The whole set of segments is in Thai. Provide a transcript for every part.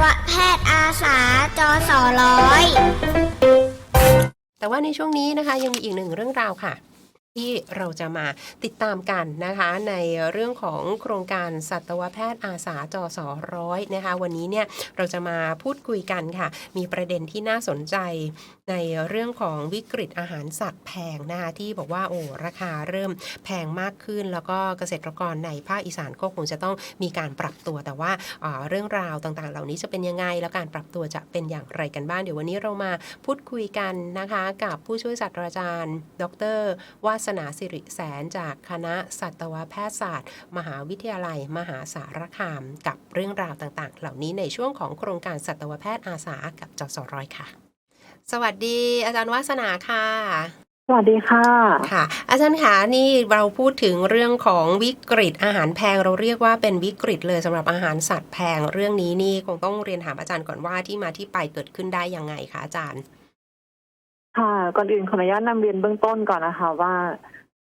วแพทย์อาสาจอสอร้อย แต่ว่าในช่วงนี้นะคะยังมีอีกหนึ่งเรื่องราวค่ะ ที่เราจะมาติดตามกันนะคะในเรื่องของโครงการสัตวแพทย์อาสาจอสอร้อยนะคะวันนี้เนี่ยเราจะมาพูดคุยกันค่ะ มีประเด็นที่น่าสนใจในเรื่องของวิกฤตอาหารสัตว์แพงนะคะที่บอกว่าโอ้ราคาเริ่มแพงมากขึ้น แล้วก็เกษตรกรในภาคอีสานก็คงจะต้องมีการปรับตัวแต่ว่าอ่าเรื่องราวต่างๆ เหล่านี้จะเป็นยังไง แล้วการปรับตัวจะเป็นอย่างไรกันบ้างเดี๋ยววันนี้เรามาพูดคุยกันนะคะกับผู้ช่วยศาสตราจารย์ ดรวาสนาสิริแสนจากคณะสัตวแพทยศาสตร์ มหาวิทยาลัย มหาสารคาม กับเรื่องราวต่างๆ เหล่านี้ในช่วงของโครงการสัตวแพทย์อาสากับจสร้อยค่ะ สวัสดี อาจารย์วาสนาค่ะสวัสดีค่ะ ค่ะ อาจารย์คะนี่เราพูดถึงเรื่องของวิกฤตอาหารแพงเราเรียกว่าเป็นวิกฤตเลยสำหรับอาหารสัตว์แพงเรื่องนี้นี่คงต้องเรียนถามอาจารย์ก่อนว่าที่มาที่ไปเกิดขึ้นได้ยังไงคะอาจารย์ ค่ะ ก่อนอื่นขออนุญาตนำเรียนเบื้องต้นก่อนนะคะว่า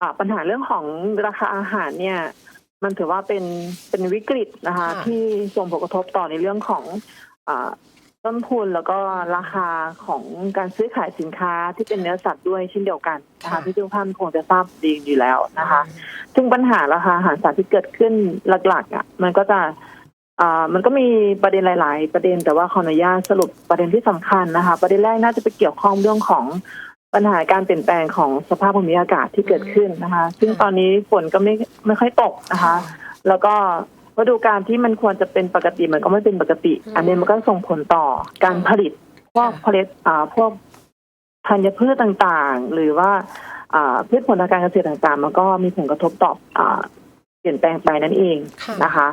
อ่าปัญหาเรื่องของราคาอาหารเนี่ย มันถือว่าเป็นเป็นวิกฤตนะคะ ค่ะ ที่ส่งผลกระทบต่อในเรื่องของอาต้นทุนแล้วก็ราคาของการซื้อขายสินค้าที่เป็นเนื้อสัตว์ด้วยเช่นเดียวกันนะคะที่ทุกท่านคงจะทราบดีอยู่แล้วนะคะ ซึ่งปัญหาราคาอาหารสัตว์ที่เกิดขึ้นหลักๆอะมันก็จะอ่า มันก็มีประเด็นหลาย ๆ ประเด็นแต่ว่าขออนุญาตสรุปประเด็นที่สำคัญนะคะ ประเด็นแรกน่าจะไปเกี่ยวข้องเรื่องของปัญหาการเปลี่ยนแปลงของสภาพภูมิอากาศที่เกิดขึ้นนะคะ ซึ่งตอนนี้ฝนก็ไม่ไม่ค่อยตกนะคะ แล้วก็ฤดูกาลที่มันควรจะเป็นปกติมันก็ไม่เป็นปกติอืมอันนี้มันก็ส่งผลต่อการผลิตพวกค่ะผลิตอ่าพวกธัญพืชต่างๆ หรือว่าอ่าพืชผลทางการเกษตรต่างๆ มันก็มีผลกระทบต่ออ่า เปลี่ยนแปลงไปนั่นเองค่ะนะคะ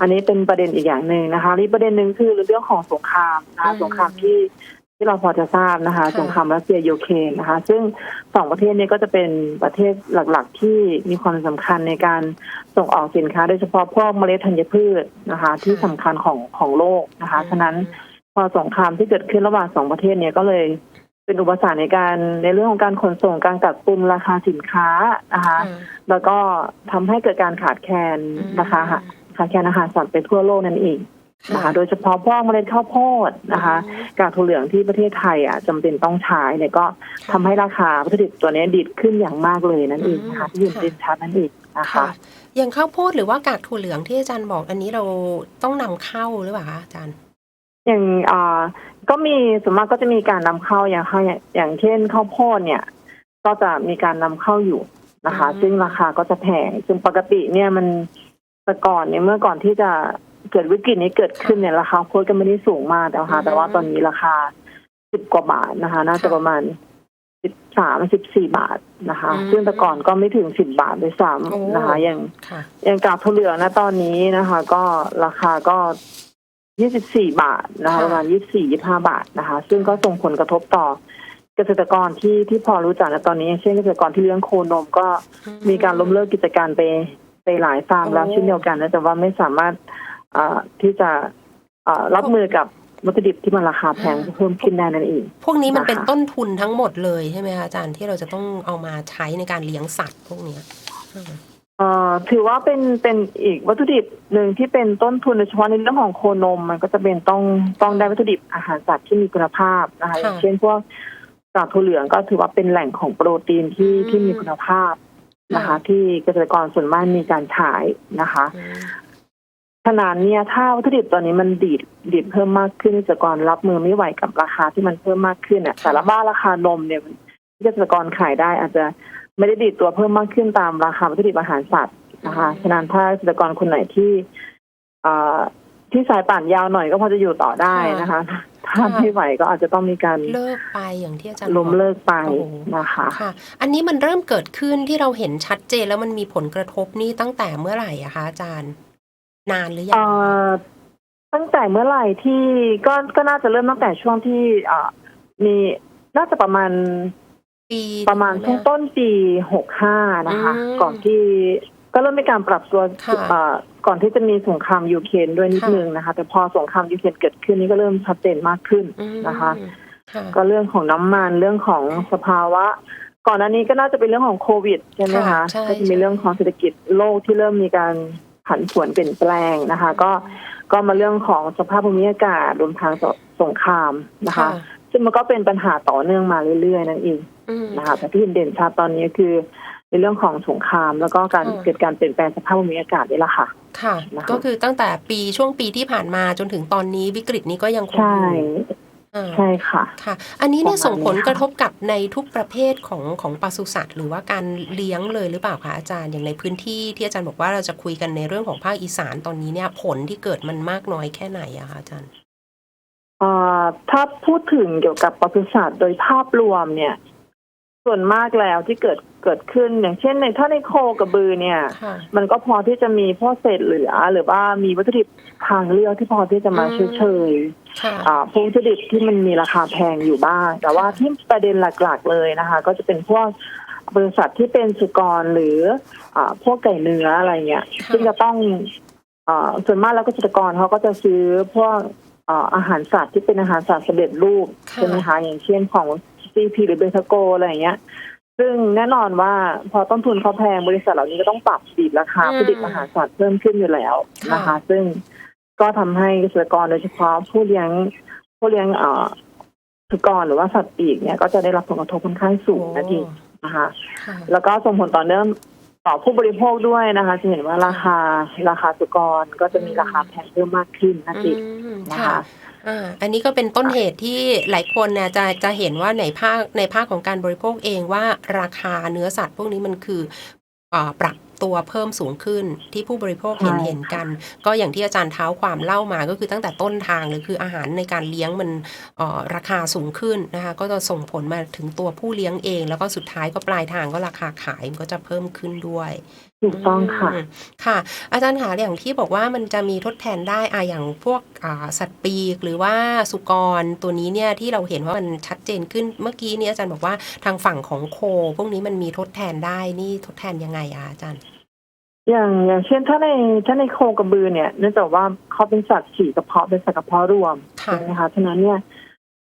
อันนี้เป็นประเด็นอีกอย่างหนึ่งนะคะอีกประเด็นหนึ่งคือเรื่องของสงครามนะคะอืมสงครามที่ที่เราพอจะทราบนะคะค่ะสงครามรัสเซียยูเครนนะคะ ซึ่งสองประเทศนี้ก็จะเป็นประเทศหลักๆ ที่มีความสำคัญในการส่งออกสินค้า โดยเฉพาะพวกเมล็ดธัญพืชนะคะ ที่สำคัญของของโลกนะคะ ฉะนั้นพอสงครามที่เกิดขึ้นระหว่างสองประเทศเนี่ยก็เลย เป็นอุปสรรคในการในเรื่องของการขนส่งการกักตุนราคาสินค้านะคะค่ะแล้วก็ทำให้เกิดการขาดแคลนอืมราคาขาดแคลนอาหารสัตว์ไปทั่วโลกนั่นเองนะคะโดยเฉพาะพวกเมล็ดข้าวโพดนะคะกากถั่วเหลืองที่ประเทศไทยอะจำเป็นต้องใช้เนี่ยก็ทำให้ราคาวัตถุดิบตัวนี้ดีดขึ้นอย่างมากเลยนั่นเองนะคะที่ยืนเป็นชัดนั่นเองนะคะค่ะอย่างข้าวโพดหรือว่ากากถั่วเหลืองที่อาจารย์บอกอันนี้เราต้องนำเข้าหรือเปล่าคะอาจารย์ อย่างอ่าก็มีส่วนมากก็จะมีการนำเข้าอย่างข้าวอย่างเช่นข้าวโพดเนี่ย ก็จะมีการนำเข้าอยู่นะคะอืมซึ่งราคาก็จะแพงซึ่งปกติเนี่ยมันแต่ก่อนเนี่ยเมื่อก่อนที่จะเกิดวิกฤตนี้เกิดขึ้นเนี่ยราคาข้าวโพดก็ไม่ได้สูงมากแต่ว่าแต่ว่าตอนนี้ราคาสิบกว่าบาทนะคะ น่าจะประมาณสิบสามสิบสี่บาทนะคะ ซึ่งแต่ก่อนก็ไม่ถึงสิบบาทด้วยซ้โอ้ำนะคะ อย่างค่ะอย่างกากถั่วเหลืองนะตอนนี้นะคะ ก็ราคาก็ ยี่สิบสี่บาทนะคะค่ะ ประมาณยี่สี่ยี่ห้าบาทนะคะ ซึ่งก็ส่งผลกระทบต่อเกษตรกรที่ที่พอรู้จักนะตอนนี้อย่างเช่นเกษตรกรที่เลี้ยงโคนมก็มีการล้มเลิกกิจการไปไปหลายฟาร์มแล้วโอ้ เช่นเดียวกันนะแต่ว่าไม่สามารถอ่าที่จะอ่ารับมือกับวัตถุดิบที่มันราคาแพงเพิ่มขึ้นได้นั่นเอง พวกนี้มันนะคะเป็นต้นทุนทั้งหมดเลยใช่ไหมคะอาจารย์ที่เราจะต้องเอามาใช้ในการเลี้ยงสัตว์พวกเนี้ยอืม เอ่อถือว่าเป็นเป็นอีกวัตถุดิบหนึ่งที่เป็นต้นทุนโดยเฉพาะในเรื่องของโคนม มันก็จะเป็นต้องต้องได้วัตถุดิบอาหารสัตว์ที่มีคุณภาพนะคะอย่างเช่นพวกกากถั่วเหลืองก็ถือว่าเป็นแหล่งของโปรตีนที่ที่มีคุณภาพนะคะ ที่เกษตรกรส่วนมากมีการขายนะคะอืมขนาดเนี้ยถ้าวัตถุดิบตัวนี้มันดีดดีดเพิ่มมากขึ้นเกษตรกรรับมือไม่ไหวกับราคาที่มันเพิ่มมากขึ้นอะแต่ละบ้านราคานมเนี่ยที่เกษตรกรขายได้อาจจะ ไม่ได้ดีดตัวเพิ่มมากขึ้นตามราคาวัตถุดิบอาหารสัตว์นะคะฉะนั้นถ้าเกษตรกรคนไหนที่อ่าที่สายป่านยาวหน่อยก็พอจะอยู่ต่อได้นะคะ ถ้าไม่ไหวก็อาจจะต้องมีการเลิกไปอย่างที่อาจารย์ล้มบอกเลิกไปโอ้โหนะคะค่ะ อันนี้มันเริ่มเกิดขึ้นที่เราเห็นชัดเจนแล้วมันมีผลกระทบนี่ตั้งแต่เมื่อไหร่อะคะอาจารย์ นานหรือยัเอ่อตั้งแต่เมื่อไหร่ที่ก็ก็น่าจะเริ่มตั้งแต่ช่วงที่เอ่อมีน่าจะประมาณ ปีประมาณช่วงต้นปีหกห้านะคะ อืมก่อนที่ก็เริ่มมีการปรับตัวค่ะเอ่อก่อนที่จะมีสงครามยูเครนด้วยนิดค่ะ นึงนะคะ แต่พอสงครามยูเครนเกิดขึ้นนี่ก็เริ่มชัดเจนมากขึ้นอืมนะคะ ค่ะ ก็เรื่องของน้ำมันเรื่องของสภาวะ ก่อนหน้านี้ก็น่าจะเป็นเรื่องของโควิดใช่ไหมค่ะคะใช่ก็จะมีใช่เรื่องของเศรษฐกิจโลกที่เริ่มมีการผันผวนเปลี่ยนแปลงนะคะ ก็ก็มาเรื่องของสภาพภูมิอากาศรวมทางสงครามนะคะ ซึ่งมันก็เป็นปัญหาต่อเนื่องมาเรื่อยๆ นั่นเองอืม นะคะแต่ที่เห็นเด่นชัดตอนนี้คือ ในเรื่องของสงคราม แล้วก็การค่ะเกิดการเปลี่ยนแปลงสภาพภูมิอากาศนี่แหละค่ะ ค่ะนะคะก็คือตั้งแต่ปีช่วงปีที่ผ่านมาจนถึงตอนนี้วิกฤตนี้ก็ยังคงใช่อยู่อ่าใช่ค่ะค่ะ อันนี้เนี่ยประมาณส่งผลนี้ค่ะกระทบกับในทุกประเภทของของปศุสัตว์ หรือว่าการเลี้ยงเลยหรือเปล่าคะอาจารย์อย่างในพื้นที่ที่อาจารย์บอกว่าเราจะคุยกันในเรื่องของภาคอีสานตอนนี้เนี่ยผลที่เกิดมันมากน้อยแค่ไหนอะคะอาจารย์เอ่อถ้าพูดถึงเกี่ยวกับปศุสัตว์โดยภาพรวมเนี่ย ส่วนมากแล้วที่เกิดเกิดขึ้นอย่างเช่นในถ้าในโคกระบือเนี่ย ค่ะ มันก็พอที่จะมีพวกเศษเหลือ หรือว่ามีวัตถุดิบทางเลือกที่พอที่จะมาอืมช่วยเชยค่ะอ่าพวกวัตถุดิบที่มันมีราคาแพงอยู่บ้าง แต่ว่าที่ประเด็นหลักๆเลยนะคะ ก็จะเป็นพวกบริษัทที่เป็นสุกรหรืออ่าพวกไก่เนื้ออะไรเงี้ยค่ะ ซึ่งจะต้องอ่าส่วนมากแล้วเกษตรกรเขาก็จะซื้อพวกอ่าอาหารสัตว์ที่เป็นอาหารสัตว์สำเร็จรูปค่ะใช่ไหมคะอย่างเช่นของ CP หรือเบทาโกอะไรอย่างเงี้ย ซึ่งแน่นอนว่าพอต้นทุนเขาแพงบริษัทเหล่านี้ก็ต้องปรับดีดราคาอืม ผลิตอาหารสัตว์เพิ่มขึ้นอยู่แล้วนะคะค่ะซึ่งก็ทำให้เกษตรกรโดยเฉพาะผู้เลี้ยงผู้เลี้ยงเอ่อสุกรหรือว่าสัตว์ปีกเนี่ยก็จะได้รับผลกระทบค่อนข้างสูงนั่นเองนะคะ ค่ะแล้วก็ส่งผลต่อเนื่องต่อผู้บริโภคด้วยนะคะ จะเห็นว่าราคาราคาสุกรก็จะมีราคาแพงเพิ่มมากขึ้นนั่นเองอืมนะค่ะ คะ อ่าอันนี้ก็เป็นต้นเหตุที่หลายคนเนี่ยจะจะเห็นว่าในภาคในภาคของการบริโภคเองว่าราคาเนื้อสัตว์พวกนี้มันคืออ่าปรับ ตัวเพิ่มสูงขึ้นที่ผู้บริโภคเห็นใช่เห็นกัน ก็อย่างที่อาจารย์เท้าความเล่ามาก็คือตั้งแต่ต้นทางเลยคืออาหารในการเลี้ยงมันเอ่อราคาสูงขึ้นนะคะก็จะส่งผลมาถึงตัวผู้เลี้ยงเอง แล้วก็สุดท้ายก็ปลายทางก็ราคาขายมันก็จะเพิ่มขึ้นด้วยถูกต้องค่ะมค่ะ อาจารย์คะอย่างที่บอกว่ามันจะมีทดแทนได้อะอย่างพวกอ่าสัตว์ปีกหรือว่าสุกรตัวนี้เนี่ยที่เราเห็นว่ามันชัดเจนขึ้นเมื่อกี้เนี่ยอาจารย์บอกว่าทางฝั่งของโค พวกนี้มันมีทดแทนได้นี่ทดแทนยังไงอะอาจารย์ อย่าง อย่างเช่น ถ้าใน ถ้าในโคกระบือเนี่ย เนื่องจากว่าเขาเป็นสัตว์ฉี่กระเพาะ เป็นสัตว์กระเพาะรวมค่ะ ใช่ไหมคะ ฉะนั้นเนี่ย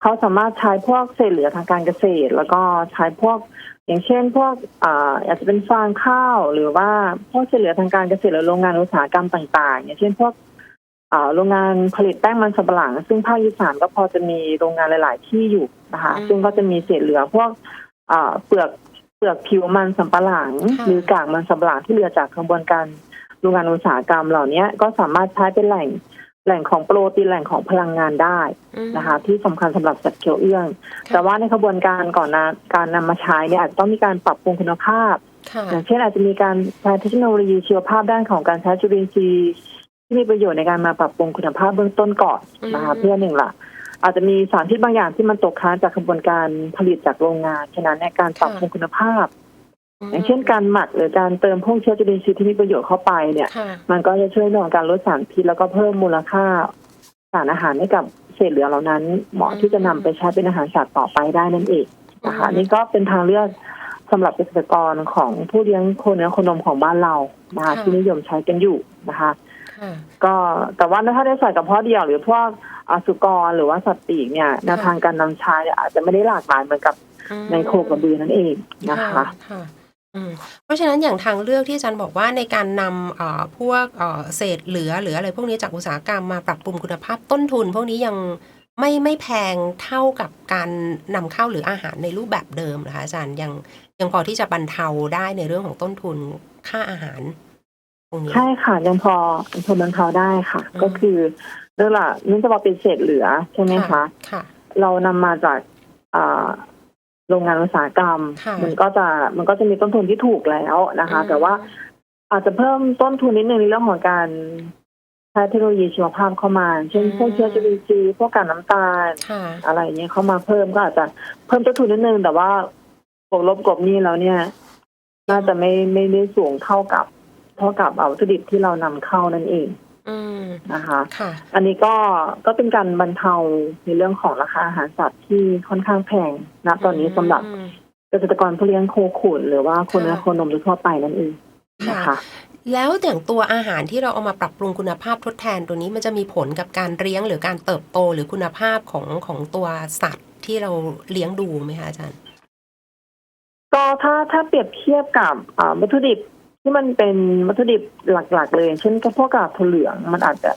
เขาสามารถใช้พวกเศษเหลือทางการเกษตร แล้วก็ใช้พวก อย่างเช่น พวกอ่าอาจจะเป็นฟางข้าว หรือว่าพวกเศษเหลือทางการเกษตรหรือโรงงานอุตสาหกรรมต่าง ๆ อย่างเช่น พวกอ่าโรงงานผลิตแป้งมันสำปะหลัง ซึ่งภาคอีสานก็พอจะมีโรงงานหลาย ๆ ที่อยู่นะคะ อืม ซึ่งก็จะมีเศษเหลือพวกอ่าเปลือกเป ลือกผิวมันสำปะหลังค่ะหรือกากมันสำปะหลังที่เหลือจากกระบวนการโรงงานอุตสาหกรรมเหล่านี้ก็สามารถใช้เป็นแหล่งแหล่งของโปรตีนแหล่งของพลังงานได้อืมนะคะ ที่สำคัญสำหรับสัตว์เขียวเอื้องค่ะแต่ว่าในกระบวนการก่อนนะการนำมาใช้เนี่ยอาจจะต้องมีการปรับปรุงคุณภาพค่ะอย่างเช่นอาจจะมีการใช้เทคโนโลยีชีวภาพด้านของการใช้จุลินทรีย์ที่มีประโยชน์ในการมาปรับปรุงคุณภาพเบื้องต้นก่อนนะคะอืมเพื่อหนึ่งละ อาจจะมีสารพิษบางอย่างที่มันตกค้างจากกระบวนการผลิตจากโรงงานฉะนั้นในการปรับปรุงคุณภาพ อย่างเช่นการหมักหรือการเติมพวกเชื้อจุลินทรีย์ที่มีประโยชน์เข้าไปเนี่ยค่ะมันก็จะช่วยเรื่องของการลดสารพิษแล้วก็เพิ่มมูลค่าสารอาหารให้กับเศษเหลือเหล่านั้น เหมาะที่จะนำไปใช้เป็นอาหารสัตว์ต่อไปได้นั่นเองนะคะอืมนี่ก็เป็นทางเลือกสำหรับเกษตรกรของผู้เลี้ยงโคเนื้อโคนมของบ้านเรานะคะที่นิยมใช้กันอยู่นะคะค่ะก็แต่ว่าถ้าได้ใส่กระเพาะเดียวหรือพวก อสุกรหรือว่าสัตว์ปีกเนี่ยแนวทางการนำใช้อาจจะไม่ได้หลากหลายเหมือนกับอืมในโคกระบือนั่นเองนะคะค่ะอืมเพราะฉะนั้นอย่างทางเลือกที่อาจารย์บอกว่าในการนำเอ่อพวกเอ่อเศษเหลือหรืออะไรพวกนี้จากอุตสาหกรรมมาปรับปรุงคุณภาพต้นทุน พวกนี้ยังไม่ไม่แพงเท่ากับการนำเข้าหรืออาหารในรูปแบบเดิมนะคะอาจารย์ยังยังพอที่จะบรรเทาได้ในเรื่องของต้นทุนค่าอาหารตรงนี้ ใช่ค่ะ ยังพอยังพอบรรเทาได้ค่ะอืมก็คือเรื่องละเนื่องจากว่าเป็นเศษเหลือใช่ไหมคะค่ะ เรานำมาจากอ่าโรงงานอุตสาหกรรมค่ะมันก็จะมันก็จะมีต้นทุนที่ถูกแล้วนะคะอืมแต่ว่าอาจจะเพิ่มต้นทุนนิดนึงในเรื่องของการใช้เทคโนโลยีชีวภาพเข้ามา เช่นพวกเชื้อจุลินทรีย์พวกกากน้ำตาลค่ะอะไรเงี้ยเข้ามาเพิ่มก็อาจจะเพิ่มต้นทุนนิดนึงแต่ว่าบวกลบกลบหนี้แล้วเนี่ย น่าจะไม่ไม่ได้สูงเท่ากับ เท่ากับเอาวัตถุดิบที่เรานำเข้านั่นเองอืมนะคะค่ะอันนี้ก็ก็เป็นการบรรเทาในเรื่องของราคาอาหารสัตว์ที่ค่อนข้างแพงนะตอนนี้สำหรับอืมเกษตรกรผู้เลี้ยงโคขุนหรือว่าคนเนื้อค่ะโคนมทั่วไปนั่นเองนะคะแล้วอย่างตัวอาหารที่เราเอามาปรับปรุงคุณภาพทดแทนตัวนี้มันจะมีผลกับการเลี้ยงหรือการเติบโตหรือคุณภาพของของตัวสัตว์ที่เราเลี้ยงดูไหมคะอาจารย์ก็ถ้าถ้าเปรียบเทียบกับอ่าวัตถุดิบ ที่มันเป็นวัตถุดิบหลัก ๆ เลย เช่นก็พวกกากถั่วเหลืองมันอาจจะ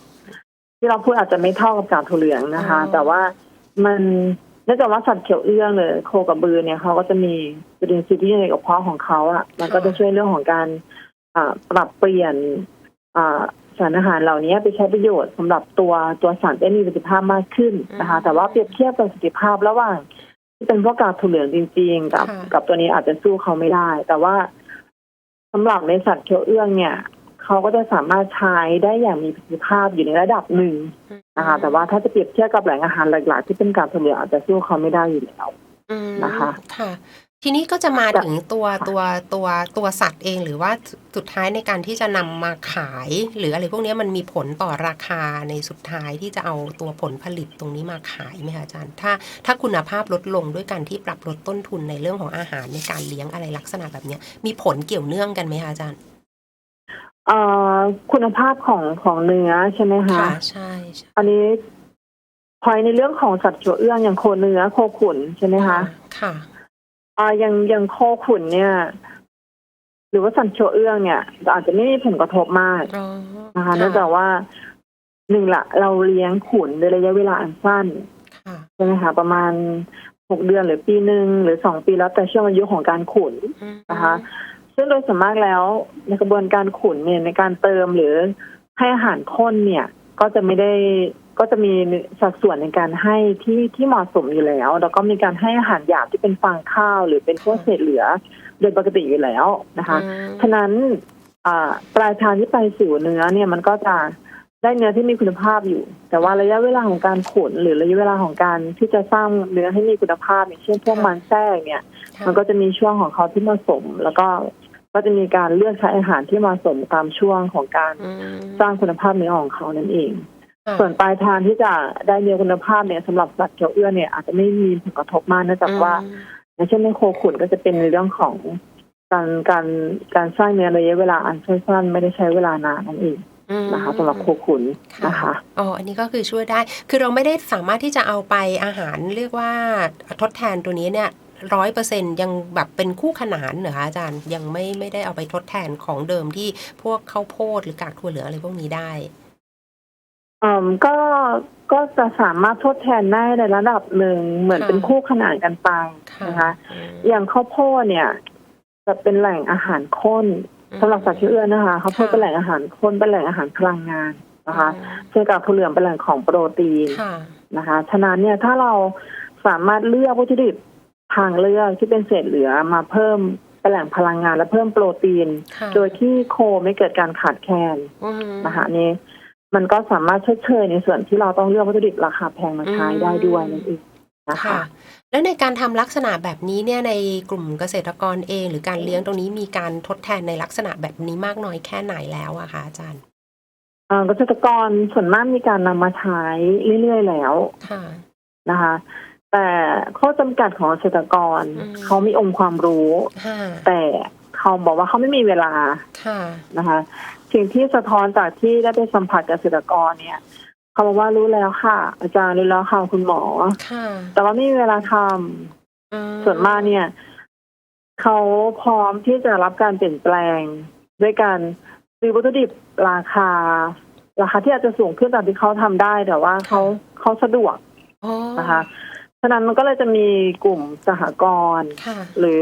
ที่เราพูดอาจจะไม่เท่ากับกากถั่วเหลืองนะคะ อ๋อ แต่ว่ามันเนื่องจากว่าสัตว์เขียวเอื้องเลยโคกับบือเนี่ยเขาก็จะมีจุลินทรีย์ที่อยู่ในกระเพาะของเขาอะ มันก็จะช่วยเรื่องของการอ่าปรับเปลี่ยนอ่าสารอาหารเหล่านี้ไปใช้ประโยชน์สำหรับตัวตัวสารได้มีประสิทธิภาพมากขึ้นนะคะแต่ว่าเปรียบเทียบประสิทธิภาพระหว่าง ที่เป็นพวกกากถั่วเหลืองจริง ๆ กับค่ะ กับตัวนี้อาจจะสู้เขาไม่ได้ แต่ว่าสำหรับในสัตว์เขียวเอื้องเนี่ยเขาก็จะสามารถใช้ได้อย่างมีประสิทธิภาพอยู่ในระดับหนึ่งนะคะแต่ว่าถ้าจะเปรียบเทียบกับแหล่งอาหารหลักๆที่เป็นกากถั่วเหลืองอาจจะสู้เขาไม่ได้อยู่แล้วอืมนะคะค่ะ ทีนี้ก็จะมาจะถึงตัวค่ะตัวตัวตัวสัตว์เองหรือว่าสุดท้ายในการที่จะนำมาขาย หรืออะไรพวกนี้มันมีผลต่อราคาในสุดท้ายที่จะเอาตัวผลผลิตตรงนี้มาขายไหมคะอาจารย์ ถ้าถ้าคุณภาพลดลงด้วยการที่ปรับลดต้นทุนในเรื่องของอาหารในการเลี้ยงอะไรลักษณะแบบเนี้ยมีผลเกี่ยวเนื่องกันไหมคะอาจารย์เอ่อคุณภาพของของเนื้อใช่ไหมคะค่ะใช่ใช่อันนี้พอยในเรื่องของสัตว์เขียวเอื้องอย่างโคเนื้อโคขุนใช่ไหมคะ ค่ะ อ่าอย่างอย่างโคขุนเนี่ย หรือว่าสัตว์เขียวเอื้องเนี่ยอาจจะไม่มีผลกระทบมากอ๋อนะคะเนื่องจากว่าหนึ่งละเราเลี้ยงขุนในระยะเวลาอันสั้นค่ะ ใช่ไหมคะประมาณหกเดือนหรือปีหนึ่งหรือสองปีแล้วแต่ช่วงอายุของการขุนอืมนะคะ ซึ่งโดยส่วนมากแล้วในกระบวนการขุนเนี่ยในการเติมหรือให้อาหารข้นเนี่ย ก็จะไม่ได้ ก็จะมีสัดส่วนในการให้ที่ที่เหมาะสมอยู่แล้ว แล้วก็มีการให้อาหารหยาบที่เป็นฟางข้าว หรือเป็นพวกเศษเหลือ โดยปกติอยู่แล้วนะคะอืมฉะนั้นอ่าปลายทางที่ไปสู่เนื้อเนี่ยมันก็จะได้เนื้อที่มีคุณภาพอยู่ แต่ว่าระยะเวลาของการขุนหรือระยะเวลาของการที่จะสร้างเนื้อให้มีคุณภาพอย่างเช่นพวกมันแทรกเนี่ยค่ะมันก็จะมีช่วงของเขาที่เหมาะสม แล้วก็ก็จะมีการเลือกใช้อาหารที่เหมาะสมตามช่วงของการอืมสร้างคุณภาพเนื้อของเขานั่นเอง ค่ะส่วนปลายทางที่จะได้เนื้อคุณภาพเนี่ยสำหรับสัตว์เขียวเอื้อเนี่ยอาจจะไม่มีผลกระทบมากเนื่องจากว่าอย่างเช่นในโคขุนก็จะเป็นในเรื่องของการการการสร้างเนื้อระยะเวลาอันสั้นๆไม่ได้ใช้เวลานานนั่นเองอืม นะคะสำหรับโคขุนนะคะ อ๋อ อันนี้ก็คือช่วยได้ คือเราไม่ได้สามารถที่จะเอาไปอาหารเรียกว่าทดแทนตัวนี้เนี่ยร้อยเปอร์เซ็นยังแบบเป็นคู่ขนานเหรอคะอาจารย์ยังไม่ไม่ได้เอาไปทดแทนของเดิมที่พวกข้าวโพดหรือกากถั่วเหลืองอะไรพวกนี้ได้ อืมก็ก็จะสามารถทดแทนได้ในระดับหนึ่งเหมือนค่ะ เป็นคู่ขนานกันไปค่ะนะคะ อืมอย่างข้าวโพดเนี่ย จะเป็นแหล่งอาหารข้นสำหรับสัตว์ที่เอื้อนนะคะข้าวโพดเป็นแหล่งอาหารข้นเป็นแหล่งอาหารพลังงานนะคะส่วนกากถั่วเหลืองเป็นแหล่งของโปรตีน ค่ะ นะคะ ฉะนั้นเนี่ยถ้าเราสามารถเลือกวัตถุดิบทางเลือกที่เป็นเศษเหลือมาเพิ่มเป็นแหล่งพลังงานและเพิ่มโปรตีน ค่ะโดยที่โคไม่เกิดการขาดแคลนอืมนะคะอันนี่ มันก็สามารถชดเชยในส่วนที่เราต้องเลือกวัตถุดิบราคาแพงมาใช้อืมได้ด้วยนั่นเองนะคะค่ะแล้วในการทำลักษณะแบบนี้เนี่ยในกลุ่มเกษตรกรเอง หรือการเลี้ยงตรงนี้มีการทดแทนในลักษณะแบบนี้มากน้อยแค่ไหนแล้วอะคะอาจารย์เอ่อเกษตรกรส่วนมากมีการนำมาใช้เรื่อยๆแล้วค่ะนะคะ แต่ข้อจำกัดของเกษตรกรอืมเขามีองค์ความรู้ค่ะแต่เขาบอกว่าเขาไม่มีเวลาค่ะนะคะ สิ่งที่สะท้อนจากที่ได้ไปสัมผัสกับเกษตรกรเนี่ยเขาบอกว่ารู้แล้วค่ะ อาจารย์รู้แล้วค่ะคุณหมอค่ะแต่ว่าไม่มีเวลาทำอืส่วนมากเนี่ยเขาพร้อมที่จะรับการเปลี่ยนแปลง ด้วยการซื้อวัตถุดิบราคา ราคาที่อาจจะสูงขึ้นตามที่เขาทำได้ แต่ว่าเขาเขาสะดวกอ๋อนะคะฉะนั้นมันก็เลยจะมีกลุ่มสหกรณ์ค่ะหรือ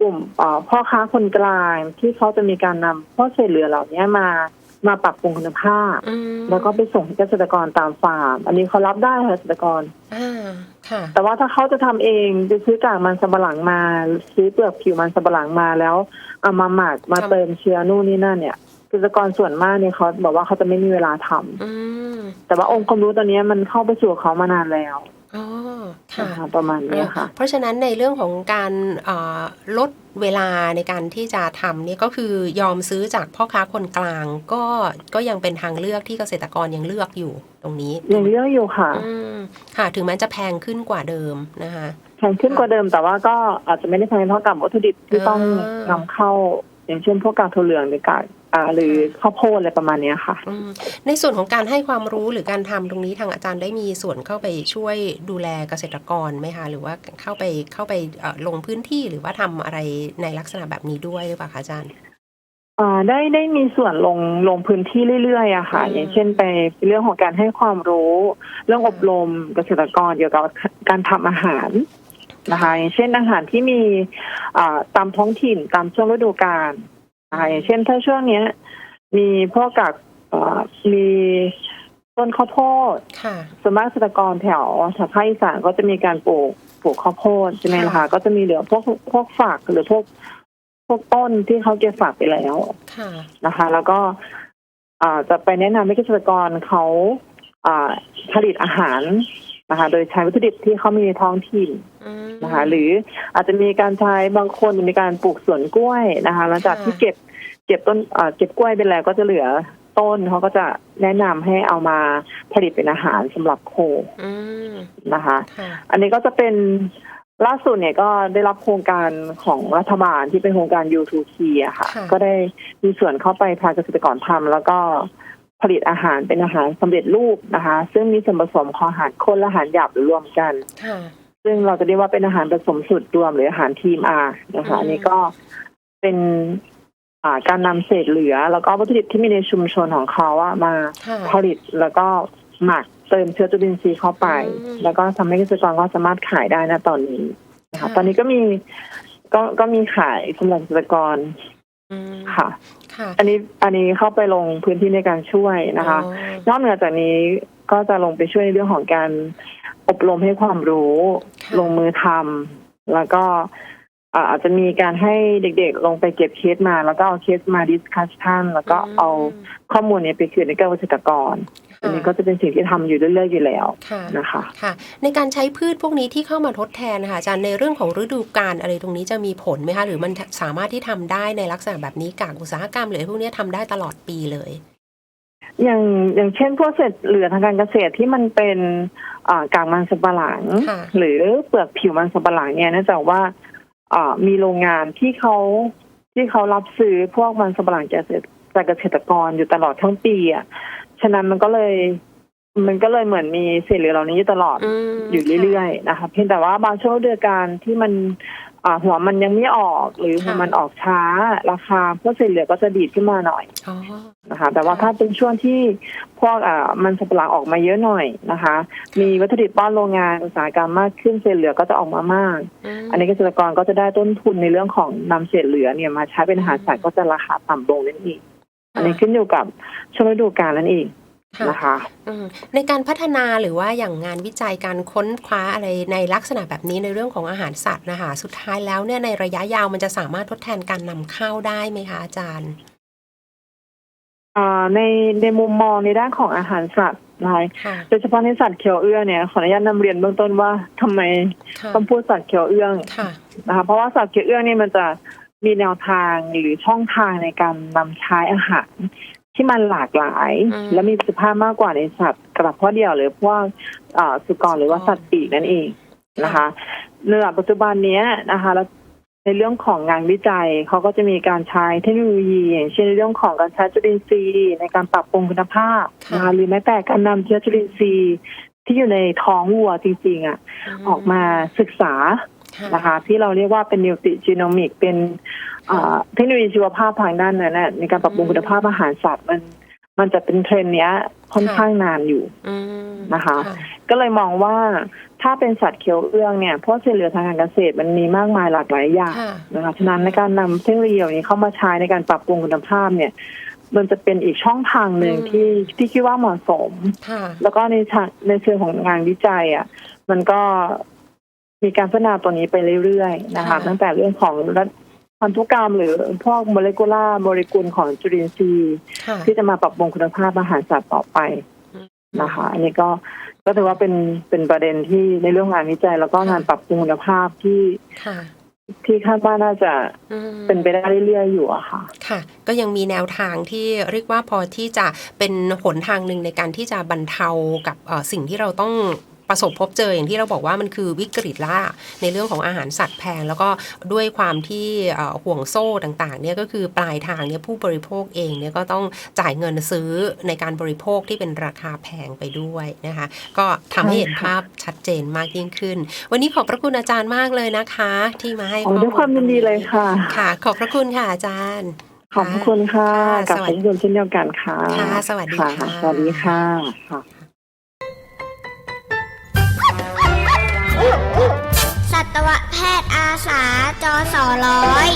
กลุ่มเอ่อพ่อค้าคนกลางที่เขาจะมีการนำพ่อเศษเหลือเหล่านี้มามาปรับปรุงคุณภาพอืมแล้วก็ไปส่งให้เกษตรกรตามฟาร์ม อันนี้เขารับได้ค่ะเกษตรกรอ่าค่ะแต่ว่าถ้าเขาจะทำเองไปซื้อกากมันสำปะหลังมา ซื้อเปลือกผิวมันสำปะหลังมาแล้วเอามาหมักมาครับเติมเชื้อนู่นนี่นั่นเนี่ยเกษตรกรส่วนมากเนี่ยเขาบอกว่าเขาจะไม่มีเวลาทำอืมแต่ว่าองค์ความรู้ตัวเนี้ยมันเข้าไปสู่เขามานานแล้ว อ๋อ ค่ะ นะคะประมาณเนี้ยค่ะ เพราะฉะนั้นในเรื่องของการเอ่อลดเวลาในการที่จะทำเนี่ยก็คือยอมซื้อจากพ่อค้าคนกลางก็ก็ยังเป็นทางเลือกที่เกษตรกรยังเลือกอยู่ตรงนี้ยังเยอะอยู่ค่ะ อืมค่ะ ถึงแม้จะแพงขึ้นกว่าเดิมนะคะ แพงขึ้นกว่าเดิมแต่ว่าก็อาจจะไม่ได้แพงเท่ากับวัตถุดิบที่ต้องอ่านำเข้า อย่างเช่นพวกกากถั่วเหลืองหรือกาก อ่าหรือข้าวโพดอะไรประมาณเนี้ยค่ะ อืมในส่วนของการให้ความรู้หรือการทำตรงนี้ทางอาจารย์ได้มีส่วนเข้าไปช่วยดูแลเกษตรกรไหมคะหรือว่าเข้าไปเข้าไปเอ่อลงพื้นที่หรือว่าทำอะไรในลักษณะแบบนี้ด้วยหรือเปล่าคะอาจารย์ อ่าได้ได้มีส่วนลงลงพื้นที่เรื่อยๆอะค่ะ อืมอย่างเช่นไปเรื่องของการให้ความรู้ เรื่องอบรมเกษตรกรเกี่ยวกับการทำอาหารนะคะ อย่างเช่นอาหารที่มีอ่าตามท้องถิ่นตามช่วงฤดูกาลนะคะ อย่างเช่นถ้าช่วงเนี้ย มีพวกกับอ่ามีต้นข้าวโพดค่ะส่วนมากเกษตรกรแถวแถวภาคอีสานก็จะมีการปลูกปลูกข้าวโพดใช่ไหมล่ะค่ะคะก็จะมีเหลือพวกพวกฝักหรือพวกพวกต้นที่เขาเก็บฝักไปแล้วค่ะนะคะ แล้วก็อ่าจะไปแนะนำให้เกษตรกรเขาอ่าผลิตอาหาร นะคะ โดยใช้วัตถุดิบที่เขามีในท้องถิ่นอืมนะคะ หรืออาจจะมีการใช้บางคนมีการปลูกสวนกล้วยนะคะหลังจากค่ะที่เก็บเก็บต้นอ่าเก็บกล้วยไปแล้วก็จะเหลือต้นเขาก็จะแนะนำให้เอามาผลิตเป็นอาหารสำหรับโคอืมนะคะค่ะอันนี้ก็จะเป็นล่าสุดเนี่ยก็ได้รับโครงการของรัฐบาลที่เป็นโครงการ U2K อะค่ะค่ะ ก็ได้มีส่วนเข้าไปพาเกษตรกรทำแล้วก็ ผลิตอาหารเป็นอาหารสำเร็จรูปนะคะ ซึ่งมีส่วนผสมของอาหารข้นและอาหารหยาบรวมกันค่ะซึ่งเราจะเรียกว่าเป็นอาหารผสมสูตรรวมหรืออาหารทีมอานะคะอืมอันนี้ก็เป็นอ่าการนำเศษเหลือ แล้วก็วัตถุดิบที่มีในชุมชนของเขาอะมาค่ะผลิตแล้วก็หมักเติมเชื้อจุลินทรีย์เข้าไปอืมแล้วก็ทำให้เกษตรกรก็สามารถขายได้นะตอนนี้นะคะค่ะตอนนี้ก็มีก็ก็มีขายสำหรับเกษตรกรอืมค่ะค่ะ อันนี้อันนี้เข้าไปลงพื้นที่ในการช่วยนะคะอ๋อนอกเหนือจากนี้ก็จะลงไปช่วยในเรื่องของการอบรมให้ความรู้ค่ะลงมือทำแล้วก็อ่าอาจจะมีการให้เด็กๆ ลงไปเก็บเคสมา แล้วก็เอาเคสมาดิสคัชชันแล้วก็เอาข้อมูลเนี้ไปคืนให้กับเกษตรกร อันนี้ก็จะเป็นสิ่งที่ทำอยู่เรื่อยๆอยู่แล้วค่ะนะคะค่ะ ในการใช้พืชพวกนี้ที่เข้ามาทดแทนนะคะอาจารย์ในเรื่องของฤดูกาลอะไรตรงนี้จะมีผลไหมคะ หรือมันสามารถที่ทำได้ในลักษณะแบบนี้กากอุตสาหกรรมหรือพวกนี้ทำได้ตลอดปีเลยอย่างอย่างเช่นพวกเศษเหลือทางการเกษตรที่มันเป็นอ่ากากมันสำปะหลังค่ะหรือเปลือกผิวมันสำปะหลังเนี่ยเนื่องจากว่าอ่ามีโรงงานที่เขาที่เขารับซื้อพวกมันสำปะหลังจากเกษตรจากเกษตรกรอยู่ตลอดทั้งปีอะ ฉะนั้นมันก็เลย มันก็เลยเหมือนมีเศษเหลือเหล่านี้อยู่ตลอดอืมอยู่เรื่อยๆนะคะเพียงแต่ว่าบางช่วงฤดูกาลที่มันอ่าหัวมันยังไม่ออกหรือหัวมันออกช้า ราคาพวกเศษเหลือก็จะดีดขึ้นมาหน่อยอ๋อ นะคะแต่ว่าค่ะถ้าเป็นช่วงที่พวกอ่ามันสับปะหลังออกมาเยอะหน่อยนะคะ มีวัตถุดิบป้อนโรงงานอุตสาหกรรมมากขึ้นเศษเหลือก็จะออกมามาก มอันนี้เกษตรกรก็จะได้ต้นทุนในเรื่องของนำเศษเหลือเนี่ยมาใช้เป็นอาหารสัตว์ก็จะราคาต่ำลงนั่นเอง อันนี้ขึ้นอยู่กับช่วงฤดูกาลนั่นเองค่ะนะคะอืมในการพัฒนาหรือว่าอย่างงานวิจัยการค้นคว้าอะไรในลักษณะแบบนี้ในเรื่องของอาหารสัตว์นะคะ สุดท้ายแล้วเนี่ยในระยะยาวมันจะสามารถทดแทนการนำเข้าได้ไหมคะอาจารย์ อ่าในในมุมมองในด้านของอาหารสัตว์นะคะค่ะโดยเฉพาะในสัตว์เขียวเอื้องเนี่ยขออนุญาตนำเรียนเบื้องต้นว่าทำไมค่ะต้องพูดสัตว์เขียวเอื้องค่ะนะคะเพราะว่าสัตว์เขียวเอื้องนี่มันจะ มีแนวทางหรือช่องทางในการนำใช้อาหาร ที่มันหลากหลาย อืม และมีประสิทธิภาพมากกว่าในสัตว์กระเพาะเดียวหรือพวกอ่าสุกรหรือว่าสัตว์ปีกนั่นเองนะคะในระดับปัจจุบันเนี้ยนะคะแล้วในเรื่องของงานวิจัยเขาก็จะมีการใช้เทคโนโลยีอย่างเช่นในเรื่องของการใช้จุลินทรีย์ในการปรับปรุงคุณภาพนะคะหรือแม้แต่การนำเชื้อจุลินทรีย์ที่อยู่ในท้องวัวจริงๆอะมออกมาศึกษา นะคะ ที่เราเรียกว่าเป็นนิวติจีโนมิก เป็นอ่าเทคโนโลยีชีวภาพทางด้านนั้นนะในการปรับปรุงคุณภาพอาหารสัตว์มัน มันจะเป็นเทรนด์เนี้ยค่อนข้างนานอยู่อืมนะคะ ก็เลยมองว่าถ้าเป็นสัตว์เคี้ยวเอื้องเนี่ยเพราะเศษเหลือทางการเกษตรมันมีมากมายหลากหลายอย่างค่ะนะคะฉะนั้นในการนำเทคโนโลยีเหล่านี้เข้ามาใช้ในการปรับปรุงคุณภาพเนี่ยมันจะเป็นอีกช่องทางหนึ่งอืมที่ที่คิดว่าเหมาะสมค่ะแล้วก็ในทางในเชิงของงานวิจัยอะ มันก็ มีการพัฒนาตัวนี้ไปเรื่อยๆนะคะค่ะตั้งแต่เรื่องของรัฐพันธุกรรมหรือพวกโมเลกุลาร์โมเลกุลของจุลินทรีย์ค่ะที่จะมาปรับปรุงคุณภาพอาหารสัตว์ต่อไปนะคะ อันนี้ก็ก็ถือว่าเป็นเป็นประเด็นที่ในเรื่องงานวิจัย แล้วก็งานปรับปรุงคุณภาพที่ค่ะที่คาดว่าน่าจะอืมเป็นไปได้เรื่อยๆอยู่อะค่ะ ค่ะ ก็ยังมีแนวทางที่เรียกว่าพอที่จะเป็นหนทางหนึ่งในการที่จะบรรเทากับเอ่อสิ่งที่เราต้อง ประสบพบเจออย่างที่เราบอกว่ามันคือวิกฤตล่าในเรื่องของอาหารสัตว์แพง แล้วก็ด้วยความที่ห่วงโซ่ต่างๆเนี่ยก็คือปลายทางเนี่ยผู้บริโภคเองเนี่ยก็ต้องจ่ายเงินซื้อในการบริโภคที่เป็นราคาแพงไปด้วยนะคะ ก็ทำให้เห็นภาพชัดเจนมากยิ่งขึ้น วันนี้ขอบพระคุณอาจารย์มากเลยนะคะ ที่มาให้ข้อมูลด้วยความยินดีเลยค่ะ ค่ะ ขอบพระคุณค่ะอาจารย์ขอบคุณค่ะ กับคุณยมเช่นเดียวกันค่ะ ค่ะ สวัสดีค่ะ สวัสดีค่ะ ตวแพทย์อาสาจอสอร้อย